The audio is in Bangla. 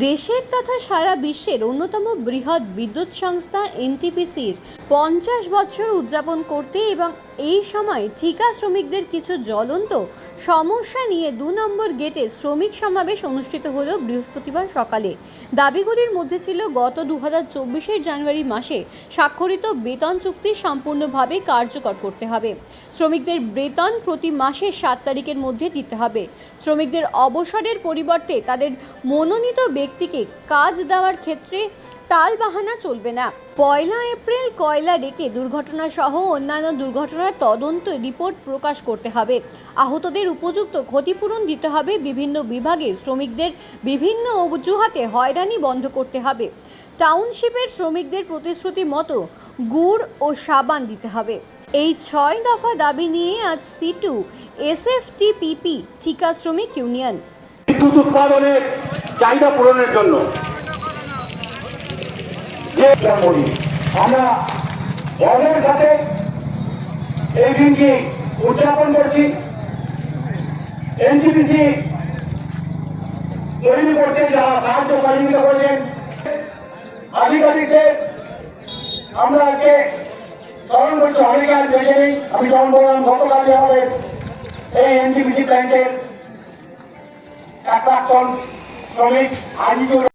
দেশের তথা সারা বিশ্বের অন্যতম বৃহৎ বিদ্যুৎ সংস্থা এনটিপিসির পঞ্চাশ বছর উদযাপন করতে এবং এই সময় ঠিকা শ্রমিকদের কিছু জ্বলন্ত সমস্যা নিয়ে দু নম্বর গেটে শ্রমিক সমাবেশ অনুষ্ঠিত হল বৃহস্পতিবার সকালে। দাবিগুলির মধ্যে ছিল গত দু হাজার জানুয়ারি মাসে স্বাক্ষরিত বেতন চুক্তি সম্পূর্ণভাবে কার্যকর করতে হবে। শ্রমিকদের বেতন প্রতি মাসে সাত তারিখের মধ্যে দিতে হবে। শ্রমিকদের অবসরের পরিবর্তে তাদের মনোনীত ব্যক্তিকে কাজ দেওয়ার ক্ষেত্রে টাল বাহানা চলবে না। পয়লা এপ্রিল কয়লা রেখে দুর্ঘটনা সহ অন্যান্য দুর্ঘটনার তদন্ত রিপোর্ট প্রকাশ করতে হবে। আহতদের উপযুক্ত ক্ষতিপূরণ দিতে হবে। বিভিন্ন বিভাগে শ্রমিকদের বিভিন্ন অজুহাতে হয়রানি বন্ধ করতে হবে। টাউনশিপের শ্রমিকদের প্রতিশ্রুতি মতো গুড় ও সাবান দিতে হবে। এই ছয় দফা দাবি নিয়ে আজ সি টু সিটু এসএফটিপিপি ঠিকা শ্রমিক ইউনিয়ন। বিদ্যুৎ উৎপাদনের চাহিদা পূরণের জন্য যে করি। আমরা গর্বের সাথে এই দিনটি উদযাপন করছি। এনটিপিসি তৈরি করতে যারা সাহায্য সহযোগিতা করেছেন, আধিকারিকদের আমরা আজকে স্মরণ করছি আজ বেঁচে নেই। আমি যেমন বললাম গতকালই আমাদের এই এনটিপিসি প্ল্যান্টের এক প্রাক্তন শ্রমিক আজিজুর